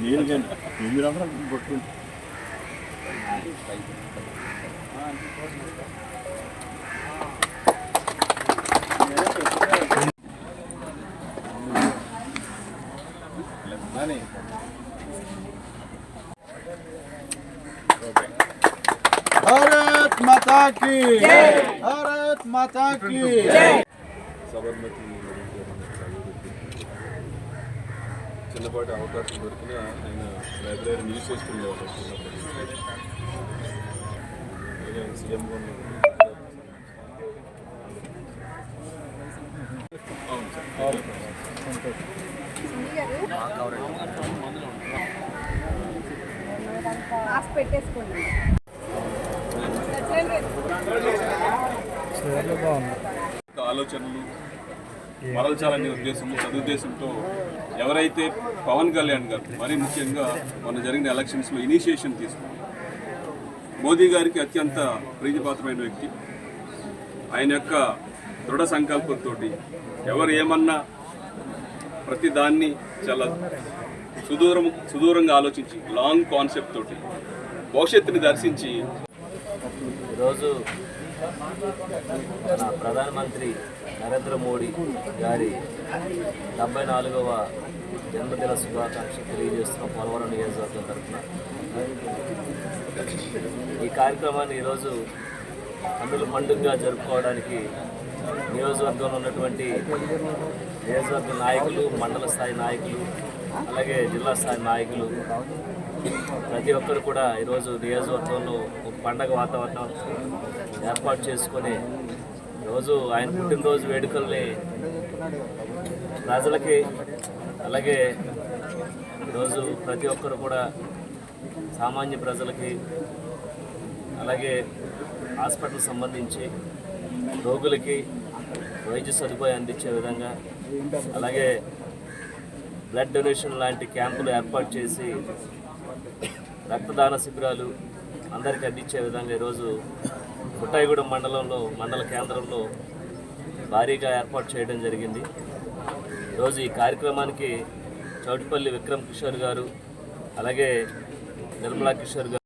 దేనికంటే ఎనిమిది పట్టుకుంటే భారత్ మాతా కీ భారత్ మాతా కీ సబర్మతి చిన్నపాటి అవకాశం దొరికిన ఆయన లైబ్రరీ న్యూస్ చేసుకునేవాళ్ళు చిన్నప్పటి మాస్క్ పెట్టేసుకోండి ఆలోచనలు మరల్చాలనే ఉద్దేశం సదుద్దేశంతో ఎవరైతే పవన్ కళ్యాణ్ గారు మరీ ముఖ్యంగా మొన్న జరిగిన ఎలక్షన్స్లో ఇనిషియేషన్ తీసుకున్నారు. మోదీ గారికి అత్యంత ప్రీతిపాత్రమైన వ్యక్తి. ఆయన యొక్క దృఢ సంకల్పంతో ఎవరు ఏమన్నా ప్రతి దాన్ని చాలా సుదూరం సుదూరంగా ఆలోచించి లాంగ్ కాన్సెప్ట్ తోటి భవిష్యత్తుని దర్శించి ఈరోజు మన ప్రధానమంత్రి నరేంద్ర మోడీ గారి డెబ్బై నాలుగవ జన్మదిన శుభాకాంక్షలు తెలియజేస్తున్న పోలవరం నియోజకవర్గం తరఫున. ఈ కార్యక్రమాన్ని ఈరోజు అందులో పండుగగా జరుపుకోవడానికి నియోజకవర్గంలో ఉన్నటువంటి నియోజకవర్గ నాయకులు మండల స్థాయి నాయకులు అలాగే జిల్లా స్థాయి నాయకులు ప్రతి ఒక్కరు కూడా ఈరోజు నియోజకవర్గంలో ఒక పండగ వాతావరణం ఏర్పాటు చేసుకొని రోజు ఆయన పుట్టినరోజు వేడుకల్ని ప్రజలకి అలాగే ఈరోజు ప్రతి ఒక్కరు కూడా సామాన్య ప్రజలకి అలాగే హాస్పిటల్ సంబంధించి రోగులకి వైద్య సదుపాయం అందించే విధంగా అలాగే బ్లడ్ డొనేషన్ లాంటి క్యాంపులు ఏర్పాటు చేసి రక్తదాన శిబిరాలు అందరికీ అందించే విధంగా ఈరోజు కుట్టాయిగూడెం మండలంలో మండల కేంద్రంలో భారీగా ఏర్పాటు చేయడం జరిగింది. ఈరోజు ఈ కార్యక్రమానికి చౌటిపల్లి విక్రమ్ కిషోర్ గారు అలాగే నిర్మలా కిషోర్ గారు